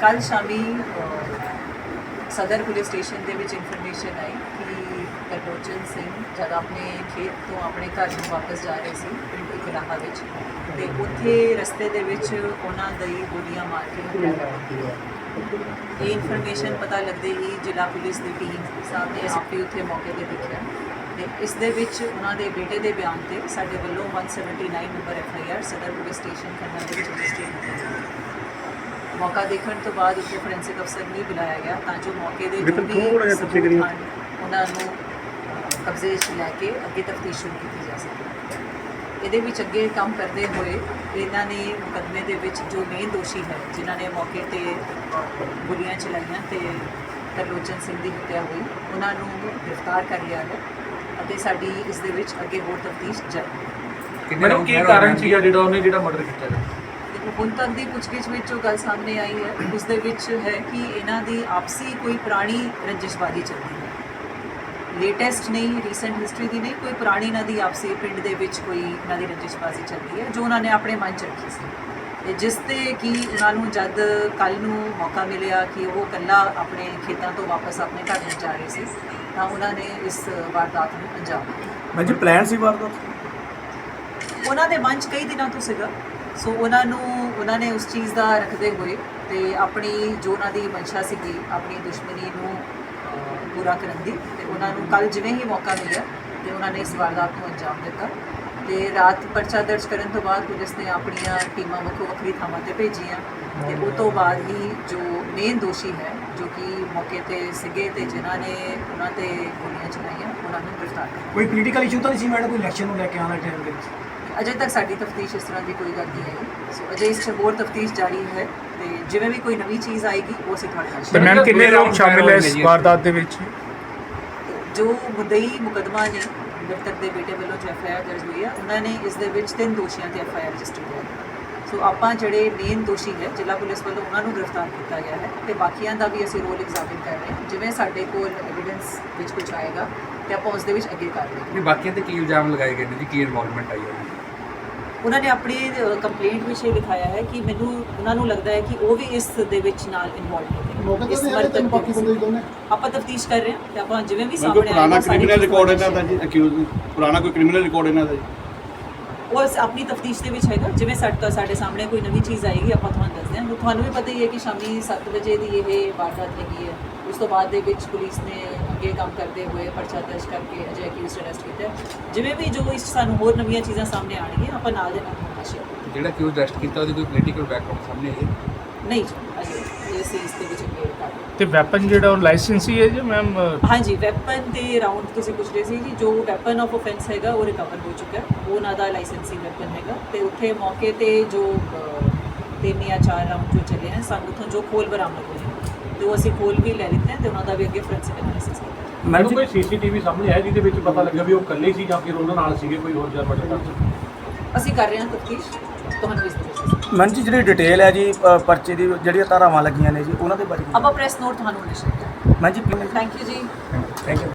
ਕੱਲ ਸ਼ਾਮੀ ਸਦਰ ਪੁਲਿਸ ਸਟੇਸ਼ਨ ਦੇ ਵਿੱਚ ਇਨਫੋਰਮੇਸ਼ਨ ਆਈ ਕਿ ਤਰਲੋਚਨ ਸਿੰਘ ਜਦ ਆਪਣੇ ਖੇਤ ਤੋਂ ਆਪਣੇ ਘਰ ਨੂੰ ਵਾਪਸ ਜਾ ਰਹੇ ਸੀ, ਪਿੰਡ ਇਕਰਾਹਾ ਵਿੱਚ, ਤੇ ਉੱਥੇ ਰਸਤੇ ਦੇ ਵਿੱਚ ਉਹਨਾਂ ਦੀ ਗੋਲੀਆਂ ਮਾਰ ਕੇ ਇਹ ਇਨਫੋਰਮੇਸ਼ਨ ਪਤਾ ਲੱਗਦੇ ਹੀ ਜ਼ਿਲ੍ਹਾ ਪੁਲਿਸ ਦੀ ਟੀਮ ਸਾਹਮਣੇ ਐਸਪੀ ਉੱਥੇ ਮੌਕੇ ਤੇ ਦੇਖਿਆ। ਤੇ ਇਸ ਦੇ ਵਿੱਚ ਉਹਨਾਂ ਦੇ ਬੇਟੇ ਦੇ ਬਿਆਨ ਤੇ ਸਾਡੇ ਵੱਲੋਂ 179 ਨੰਬਰ ਐਫਆਈਆਰ ਸਦਰ ਪੁਲਿਸ ਸਟੇਸ਼ਨ ਖੰਨਾ ਦੇ ਵਿੱਚ ਰਜਿਸਟਰ ਕੀਤੀ ਮੌਕਾ ਦੇਖਣ ਤੋਂ ਬਾਅਦ ਉੱਥੇ ਫੋਰੈਂਸਿਕ ਅਫਸਰ ਨੂੰ ਵੀ ਬੁਲਾਇਆ ਗਿਆ ਤਾਂ ਜੋ ਮੌਕੇ ਦੇ ਜੋ ਵੀ। ਸਬੂਤ ਹਨ, ਉਹਨਾਂ ਨੂੰ ਕਬਜ਼ੇ 'ਚ ਲੈ ਕੇ ਅੱਗੇ ਤਫਤੀਸ਼ ਸ਼ੁਰੂ ਕੀਤੀ ਜਾ ਸਕੇ ਇਹਦੇ ਵਿੱਚ ਅੱਗੇ ਕੰਮ ਕਰਦੇ ਹੋਏ ਇਹਨਾਂ ਨੇ ਮੁਕੱਦਮੇ ਦੇ ਵਿੱਚ ਜੋ ਮੇਨ ਦੋਸ਼ੀ ਹੈ ਜਿਨ੍ਹਾਂ ਨੇ ਮੌਕੇ ਤੇ ਗੋਲੀਆਂ ਚਲਾਈਆਂ ਤੇ ਤਰਲੋਚਨ ਸਿੰਘ ਦੀ ਹੱਤਿਆ ਹੋਈ ਉਹਨਾਂ ਨੂੰ ਗ੍ਰਿਫਤਾਰ ਕਰ ਲਿਆ ਹੈ ਅਤੇ ਸਾਡੀ ਇਸ ਦੇ ਵਿੱਚ ਅੱਗੇ ਹੋਰ ਤਫਤੀਸ਼ ਜਾਰੀ ਮੈਡਮ ਕੀ ਕਾਰਨ ਸੀਗਾ ਜਿਹੜਾ ਉਹਨੇ ਜਿਹੜਾ ਮਰਡਰ ਕੀਤਾ? ਹੁਣ ਤੱਕ ਦੀ ਪੁੱਛਗਿੱਛ ਵਿੱਚ ਜੋ ਗੱਲ ਸਾਹਮਣੇ ਆਈ ਹੈ ਉਸ ਦੇ ਵਿੱਚ ਹੈ ਕਿ ਇਹਨਾਂ ਦੀ ਆਪਸੀ ਕੋਈ ਪੁਰਾਣੀ ਰੰਜਿਸ਼ਬਾਜ਼ੀ ਚੱਲਦੀ ਹੈ। ਲੇਟੈਸਟ ਨਹੀਂ ਰੀਸੈਂਟ ਹਿਸਟਰੀ ਦੀ ਨਹੀਂ ਕੋਈ ਪੁਰਾਣੀ ਇਹਨਾਂ ਦੀ ਆਪਸੀ ਪਿੰਡ ਦੇ ਵਿੱਚ ਕੋਈ ਇਹਨਾਂ ਦੀ ਰੰਜਿਸ਼ਬਾਜ਼ੀ ਚੱਲਦੀ ਹੈ ਜੋ ਉਹਨਾਂ ਨੇ ਆਪਣੇ ਮਨ ਚ ਰੱਖੀ ਸੀ। ਤੇ ਜਿਸ ਤੇ ਕਿ ਉਹਨਾਂ ਨੂੰ ਜਦ ਕੱਲ ਨੂੰ ਮੌਕਾ ਮਿਲਿਆ ਕਿ ਉਹ ਕੱਲਾ ਆਪਣੇ ਖੇਤਾਂ ਤੋਂ ਵਾਪਸ ਆਪਣੇ ਘਰ ਨੂੰ ਜਾ ਰਹੇ ਸੀ ਤਾਂ ਉਹਨਾਂ ਨੇ ਇਸ ਵਾਰਦਾਤ ਨੂੰ ਅੰਜਾਮ ਦਿੱਤਾ। ਮੈਂ ਜੀ ਪਲਾਨ ਸੀ ਵਾਰਦਾਤ? ਉਹਨਾਂ ਦੇ ਮਨ 'ਚ ਕਈ ਦਿਨਾਂ ਤੋਂ ਸੀਗਾ। ਸੋ ਉਹਨਾਂ ਨੂੰ, ਉਹਨਾਂ ਨੇ ਉਸ ਚੀਜ਼ ਦਾ ਰੱਖਦੇ ਹੋਏ ਤੇ ਆਪਣੀ ਜੋ ਉਹਨਾਂ ਦੀ ਮਨਸ਼ਾ ਸੀਗੀ, ਆਪਣੀ ਦੁਸ਼ਮਣੀ ਨੂੰ ਪੂਰਾ ਕਰਨ ਦੀ, ਤੇ ਉਹਨਾਂ ਨੂੰ ਕੱਲ ਜਿਵੇਂ ਹੀ ਮੌਕਾ ਮਿਲਿਆ ਤੇ ਉਹਨਾਂ ਨੇ ਇਸ ਵਾਰਦਾਤ ਨੂੰ ਅੰਜਾਮ ਦਿੱਤਾ। ਤੇ ਰਾਤ ਪਰਚਾ ਦਰਜ ਕਰਨ ਤੋਂ ਬਾਅਦ ਪੁਲਿਸ ਨੇ ਆਪਣੀਆਂ ਟੀਮਾਂ ਵੱਖੋ ਵੱਖਰੀ ਥਾਵਾਂ ਤੇ ਭੇਜੀਆਂ ਤੇ ਉਹ ਤੋਂ ਬਾਅਦ ਹੀ ਜੋ ਮੇਨ ਦੋਸ਼ੀ ਹੈ, ਜੋ ਕਿ ਮੌਕੇ ਤੇ ਸੀਗੇ ਤੇ ਜਿਨ੍ਹਾਂ ਨੇ ਉਹਨਾਂ ਤੇ ਗੋਲੀਆਂ ਚਲਾਈਆਂ, ਉਹਨਾਂ ਨੂੰ ਗ੍ਰਿਫਤਾਰ ਕੀਤਾ ਕੋਈ ਪੋਲੀਟੀਕਲ ਇਸ਼ੂ ਤਾਂ ਨਹੀਂ ਸੀ ਮੈਡਮ, ਕੋਈ ਇਲੈਕਸ਼ਨ ਨੂੰ ਲੈ ਕੇ ਆਉਣ ਵਾਲੇ ਟਾਈਮ ਦੇ ਵਿੱਚ? ਅਜੇ ਤੱਕ ਸਾਡੀ ਤਫਤੀਸ਼ ਇਸ ਤਰ੍ਹਾਂ ਦੀ ਕੋਈ ਗੱਲ ਨਹੀਂ ਆਈ। ਸੋ ਅਜੇ ਇਸ 'ਚ ਹੋਰ ਤਫਤੀਸ਼ ਜਾਰੀ ਹੈ ਤੇ ਜਿਵੇਂ ਵੀ ਕੋਈ ਨਵੀਂ ਚੀਜ਼ ਆਏਗੀ ਉਹ ਅਸੀਂ ਤੁਹਾਡੇ ਨਾਲ share ਮੈਮ ਕਿੰਨੇ ਲੋਕ ਸ਼ਾਮਿਲ ਹੈ ਇਸ ਵਾਰਦਾਤ ਦੇ ਵਿੱਚ। ਜੋ ਮੁਦਈ ਮੁਕਦਮਾ ਨੇ ਮ੍ਰਿਤਕ ਦੇ ਬੇਟੇ ਵੱਲੋਂ ਜੋ ਐਫਆਈਆਰ ਦਰਜ ਹੋਈ ਹੈ ਉਹਨਾਂ ਨੇ ਇਸ ਦੇ ਵਿੱਚ ਤਿੰਨ ਦੋਸ਼ੀਆਂ ਤੇ ਐਫਆਈਆਰ ਰਜਿਸਟਰ ਹੈ ਸੋ ਆਪਾਂ ਜਿਹੜੇ ਮੇਨ ਦੋਸ਼ੀ ਹੈ ਜ਼ਿਲ੍ਹਾ ਪੁਲਿਸ ਵੱਲੋਂ ਉਹਨਾਂ ਨੂੰ ਗ੍ਰਿਫਤਾਰ ਕੀਤਾ ਗਿਆ ਹੈ ਤੇ ਬਾਕੀਆਂ ਦਾ ਵੀ ਅਸੀਂ ਰੋਲ ਐਗਜ਼ਾਮਿਨ ਕਰ ਰਹੇ ਹਾਂ। ਜਿਵੇਂ ਸਾਡੇ ਕੋਲ ਐਵੀਡੈਂਸ ਵਿੱਚ ਕੁਝ ਆਏਗਾ ਤੇ ਆਪਾਂ ਉਸ ਦੇ ਵਿੱਚ ਅੱਗੇ ਕਰ ਰਹੇ ਹਾਂ ਬਾਕੀਆਂ ਤੇ ਕੀ ਇਲਜ਼ਾਮ ਲਗਾਏ ਗਏ ਨੇ ਜੀ? ਕੀ ਇਨਵੋਲਵਮੈਂਟ ਆਈ ਹੈ? ਉਹਨਾਂ ਨੇ ਆਪਣੀ ਕੰਪਲੇਂਟ ਵਿੱਚ ਇਹ ਦਿਖਾਇਆ ਹੈ ਕਿ ਮੈਨੂੰ ਉਹਨਾਂ ਨੂੰ ਲੱਗਦਾ ਹੈ ਕਿ ਉਹ ਵੀ ਇਸ ਦੇ ਵਿੱਚ ਨਾਲ ਇਨਵੋਲਵ ਨੇ। ਇਸ ਦੋਨੇ? ਆਪਾਂ ਤਫਤੀਸ਼ ਕਰ ਰਹੇ ਹਾਂ ਤੇ ਆਪਾਂ ਜਿਵੇਂ ਵੀ ਸਾਹਮਣੇ ਸਾਰੀ ਕ੍ਰਿਮੀਨਲ ਰਿਕਾਰਡ ਇਹਨਾਂ ਦਾ ਜੀ ਅਕਿਊਜ਼ ਪੁਰਾਣਾ ਕੋਈ ਕ੍ਰਿਮੀਨਲ ਰਿਕਾਰਡ ਇਹਨਾਂ ਦਾ ਜੀ? ਉਹ ਆਪਣੀ ਤਫਤੀਸ਼ ਦੇ ਵਿੱਚ ਹੈਗਾ ਜਿਵੇਂ ਸਾਡੇ ਤੋਂ ਸਾਡੇ ਸਾਹਮਣੇ ਕੋਈ ਨਵੀਂ ਚੀਜ਼ ਆਏਗੀ ਆਪਾਂ ਤੁਹਾਨੂੰ ਦੱਸਦੇ ਹਾਂ। ਤੁਹਾਨੂੰ ਵੀ ਪਤਾ ਹੀ ਹੈ ਕਿ ਸ਼ਾਮੀ 7 ਵਜੇ ਦੀ ਇਹ ਵਾਰਦਾਤ ਹੈਗੀ ਹੈ। ਉਸ ਤੋਂ ਬਾਅਦ ਦੇ ਵਿੱਚ ਪੁਲਿਸ ਨੇ ਅੱਗੇ ਕੰਮ ਕਰਦੇ ਹੋਏ ਪਰਚਾ ਦਰਜ ਕਰਕੇ ਅਜੇ ਅਕਿਊਜ਼ ਅਰੈਸਟ ਕੀਤਾ। ਹੈ। ਜਿਵੇਂ ਵੀ ਜੋ ਇਸ ਸਾਨੂੰ ਹੋਰ ਨਵੀਆਂ ਚੀਜ਼ਾਂ ਸਾਹਮਣੇ ਆਉਣਗੀਆਂ ਆਪਾਂ ਨਾਲ ਦੇ ਨਾਲ ਸ਼ੇਅਰ ਜਿਹੜਾ ਕਿ ਉਹ ਅਰੈਸਟ ਕੀਤਾ ਉਹਦੀ ਕੋਈ ਪੋਲੀਟੀਕਲ ਬੈਕਗ੍ਰਾਉਂਡ ਸਾਹਮਣੇ ਆਈ ਹੈ? ਨਹੀਂ ਜੀ ਅਜੇ ਇਹ ਅਸੀਂ ਇਸ ਦੇ ਵਿੱਚ ਹਾਂ। ਤੇ ਵੈਪਨ ਜਿਹੜਾ ਉਹ ਲਾਇਸੈਂਸੀ ਹੈ ਜੀ ਮੈਮ ਹਾਂਜੀ ਵੈਪਨ ਤੇ ਰਾਉਂਡ ਤੁਸੀਂ ਪੁੱਛ ਰਹੇ ਸੀ ਜੀ ਜੋ ਵੈਪਨ ਆਫ ਆਫੈਂਸ ਹੈਗਾ ਉਹ ਰਿਕਵਰ ਹੋ ਚੁੱਕਾ ਹੈ। ਉਹ ਉਹਨਾਂ ਦਾ ਲਾਇਸੈਂਸੀ ਵੈਪਨ ਹੈਗਾ। ਤੇ ਉੱਥੇ ਮੌਕੇ ਤੇ ਜੋ ਤਿੰਨ ਜਾਂ ਚਾਰ ਰਾਉਂਡ ਜੋ ਚੱਲੇ ਹਨ ਸਾਨੂੰ ਉੱਥੋਂ ਜੋ ਖੋਲ ਬਰਾਮਦ ਹੋਏ ਤੇ ਉਹ ਅਸੀਂ ਖੋਲ ਵੀ ਲੈ ਲਿੱਤੇ ਤੇ ਉਹਨਾਂ ਦਾ ਵੀ ਅੱਗੇ ਫੋਰੈਂਸਿਕ ਐਨਾਲਿਸਿਸ ਕੀਤਾ। ਮੈਨੂੰ ਕੋਈ ਸੀਸੀਟੀਵੀ ਸਾਹਮਣੇ ਆਇਆ ਜਿਹਦੇ ਵਿੱਚ ਪਤਾ ਲੱਗਾ ਵੀ ਉਹ ਇਕੱਲੇ ਸੀ ਜਾਂ ਫਿਰ ਉਹਨਾਂ ਨਾਲ ਸੀਗੇ ਕੋਈ ਹੋਰ ਜਰ ਮਰਡਰ ਅਸੀਂ ਕਰ ਰਹੇ ਹਾਂ ਤਫਤੀਸ਼ ਤੁਹਾਨੂੰ ਇਸ ਦੇ ਵਿੱਚ ਮੈਮ ਜੀ ਜਿਹੜੀ ਡਿਟੇਲ ਹੈ ਜੀ ਅ, ਪਰਚੇ ਦੀ ਜਿਹੜੀਆਂ ਧਾਰਾਵਾਂ ਲੱਗੀਆਂ ਨੇ ਜੀ ਉਹਨਾਂ ਦੇ ਬਾਰੇ ਆਪਾਂ ਪ੍ਰੈਸ ਨੋਟ ਤੁਹਾਨੂੰ ਨਿਸ਼ਚਿਤ ਮੈਂ ਜੀ ਥੈਂਕ ਯੂ ਜੀ। Thank you